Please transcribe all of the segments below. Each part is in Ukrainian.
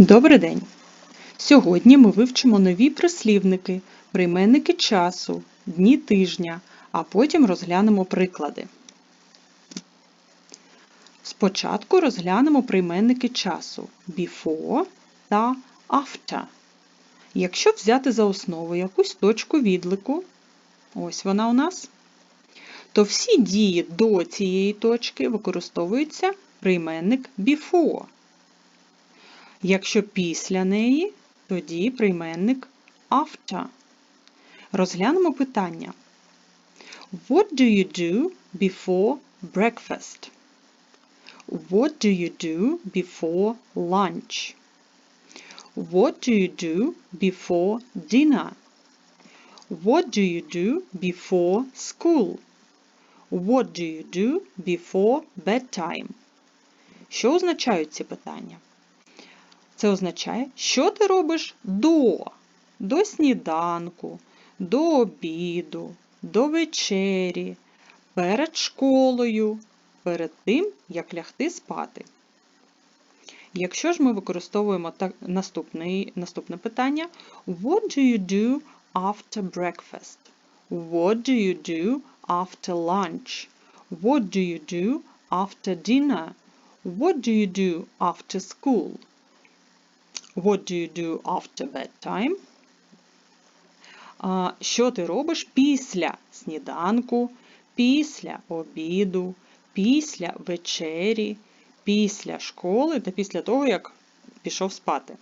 Добрий день! Сьогодні ми вивчимо нові прислівники, прийменники часу, дні тижня, а потім розглянемо приклади. Спочатку розглянемо прийменники часу before та after. Якщо взяти за основу якусь точку відлику, ось вона у нас, то всі дії до цієї точки використовується прийменник before. Якщо після неї, тоді прийменник after. Розглянемо питання. What do you do before breakfast? What do you do before lunch? What do you do before dinner? What do you do before school? What do you do before bedtime? Що означають ці питання? Це означає, що ти робиш до, до сніданку, до обіду, до вечері, перед школою, перед тим, як лягти спати. Якщо ж ми використовуємо так, наступний, наступне питання, What do you do after breakfast? What do you do after lunch? What do you do after dinner? What do you do after school? What do you do after bedtime? Що ти робиш після сніданку, після обіду, після вечері, після школи та після того, як пішов спати?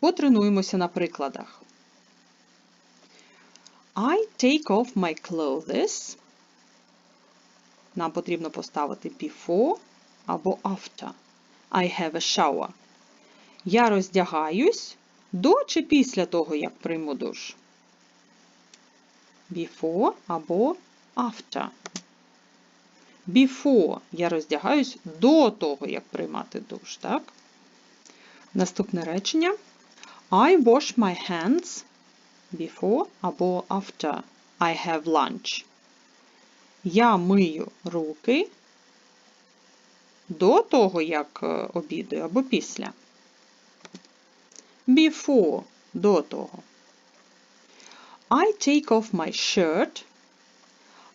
Потренуємося на прикладах. I take off my clothes. Нам потрібно поставити before або after. I have a shower. Я роздягаюсь до чи після того, як прийму душ? Before або after. Before я роздягаюсь до того, як приймати душ, так? Наступне речення. I wash my hands before або after I have lunch. Я мию руки до того, як е, обідаю, або після. Before до того. I take off my shirt.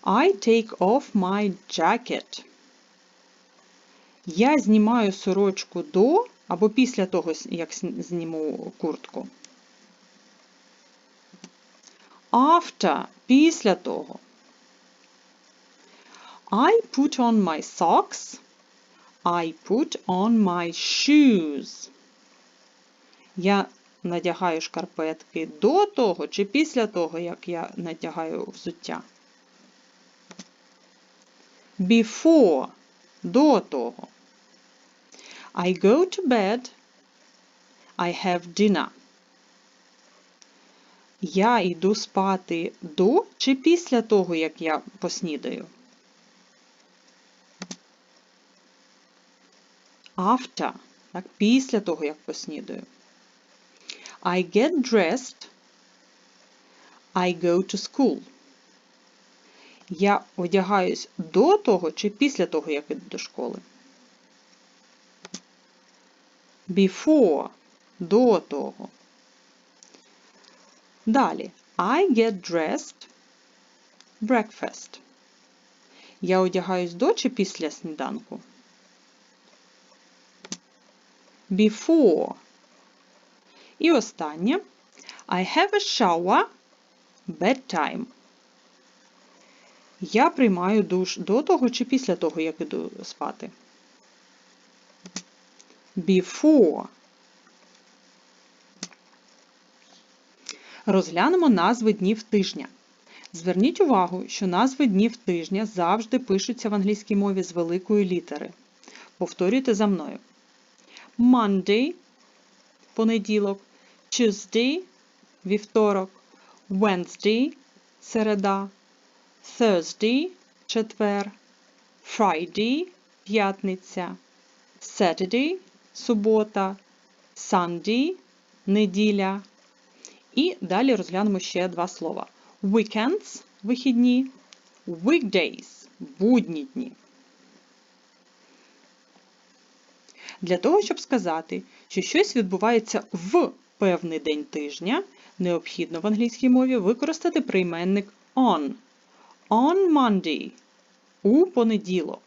I take off my jacket. Я знімаю сорочку до або після того, як зніму куртку. After після того. I put on my socks. I put on my shoes. Я надягаю шкарпетки до того чи після того, як я надягаю взуття. Before до того. I go to bed. I have dinner. Я йду спати до чи після того, як я поснідаю. After, так, після того, як поснідаю. I get dressed. I go to school. Я одягаюсь до того чи після того, як іду до школи. Before до того. Далі. I get dressed. Breakfast. Я одягаюсь до чи після сніданку. Before. І останнє. I have a shower. Bedtime. Я приймаю душ до того чи після того, як іду спати. Before. Розглянемо назви днів тижня. Зверніть увагу, що назви днів тижня завжди пишуться в англійській мові з великої літери. Повторюйте за мною. Monday – понеділок, Tuesday – вівторок, Wednesday – середа, Thursday – четвер, Friday – п'ятниця, Saturday – субота, Sunday – неділя. І далі розглянемо ще два слова. Weekends – вихідні, weekdays – будні дні. Для того, щоб сказати, що щось відбувається в певний день тижня, необхідно в англійській мові використати прийменник on. On Monday. У понеділок.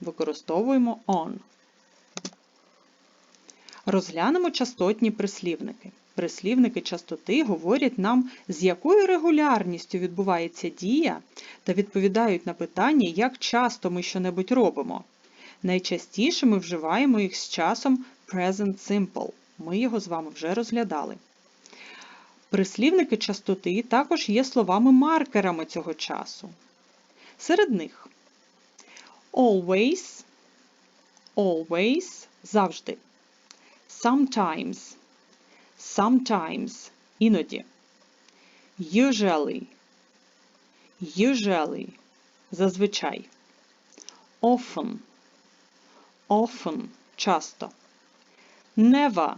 Використовуємо on. Розглянемо частотні прислівники. Прислівники частоти говорять нам, з якою регулярністю відбувається дія, та відповідають на питання, як часто ми щонебудь робимо. Найчастіше ми вживаємо їх з часом present simple. Ми його з вами вже розглядали. Прислівники частоти також є словами-маркерами цього часу. Серед них always, always завжди. Sometimes, sometimes іноді. Usually, usually зазвичай. Often, often часто. Never,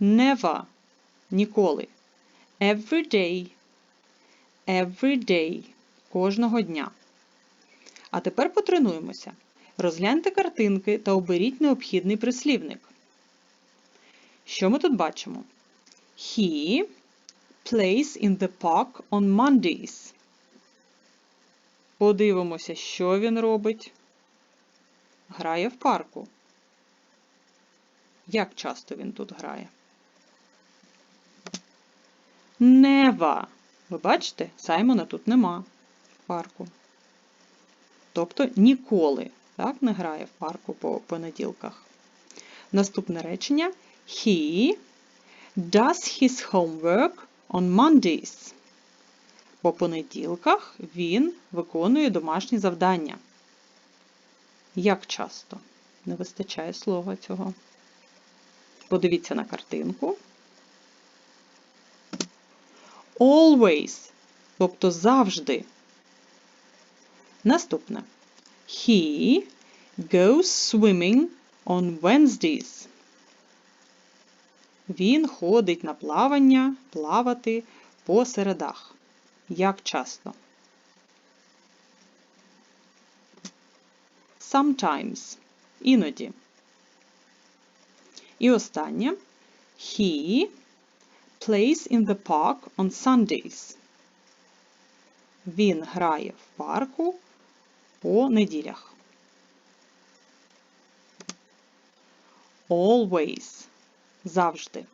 never ніколи. Every day, every day кожного дня. А тепер потренуємося. Розгляньте картинки та оберіть необхідний прислівник. Що ми тут бачимо? He plays in the park on Mondays. Подивимося, що він робить. Грає в парку. Як часто він тут грає? Never. Ви бачите, Саймона тут нема в парку. Тобто ніколи так, не грає в парку по понеділках. Наступне речення. He does his homework on Mondays. По понеділках він виконує домашні завдання. Як часто? Не вистачає слова цього. Подивіться на картинку. Always, тобто завжди. Наступне. He goes swimming on Wednesdays. Він ходить на плавання, плавати по середах. Як часто? Sometimes. Іноді. І останнє. He plays in the park on Sundays. Він грає в парку по неділях. Always. Завжди.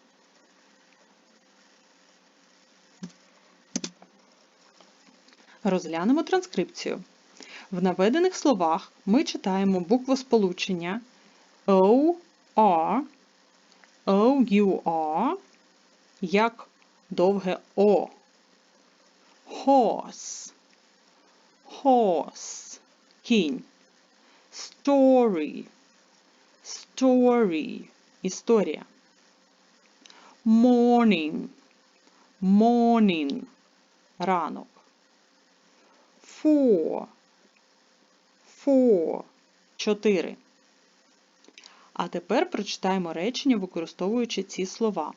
Розглянемо транскрипцію. В наведених словах ми читаємо буквосполучення O, R, O, U, R як довге О. Horse, horse, кінь. Story, story, історія. Morning, morning, ранок. Four, four, чотири. А тепер прочитаємо речення, використовуючи ці слова.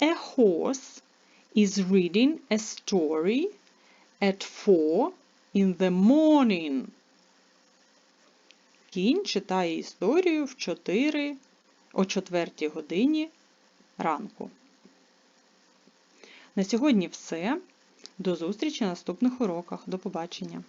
A horse is reading a story at four in the morning. Кінь читає історію в 4 о 4 годині ранку. На сьогодні все. До зустрічі на наступних уроках. До побачення!